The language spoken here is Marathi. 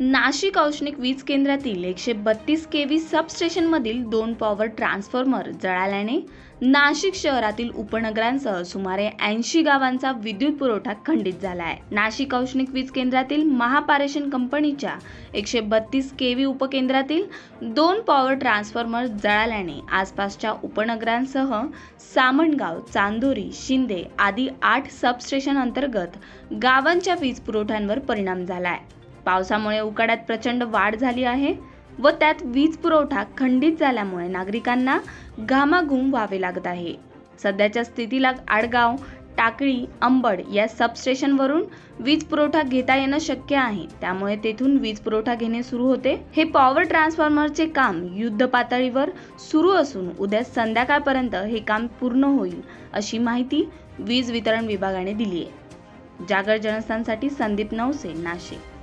नाशिक औष्णिक वीज केंद्रातील एकशे बत्तीस के व्ही सबस्टेशनमधील दोन पॉवर ट्रान्सफॉर्मर जळाल्याने नाशिक शहरातील उपनगरांसह सुमारे ऐंशी गावांचा विद्युत पुरवठा खंडित झाला आहे नाशिक औष्णिक वीज केंद्रातील महापारेषण कंपनीच्या एकशे बत्तीस के व्ही उपकेंद्रातील दोन पॉवर ट्रान्सफॉर्मर जळाल्याने आसपासच्या उपनगरांसह सामणगाव चांदोरी शिंदे आदी आठ सबस्टेशन अंतर्गत गावांच्या वीज पुरवठ्यांवर परिणाम झाला आहे पावसामुळे उकाड्यात प्रचंड वाढ झाली आहे व त्यात वीज पुरवठा खंडित झाल्यामुळे नागरिकांना घामाघूम व्हावे लागत आहे. सध्याच्या स्थितीला आडगाव टाकळी अंबड या सबस्टेशनवरून वीज पुरवठा घेता येणं शक्य आहे. त्यामुळे तेथून वीज पुरवठा घेणे सुरू होते. हे पॉवर ट्रान्सफॉर्मरचे काम युद्ध पातळीवर सुरू असून उद्या संध्याकाळपर्यंत हे काम पूर्ण होईल अशी माहिती वीज वितरण विभागाने दिली आहे जागर जनस्थानसाठी संदीप नवसे नाशिक.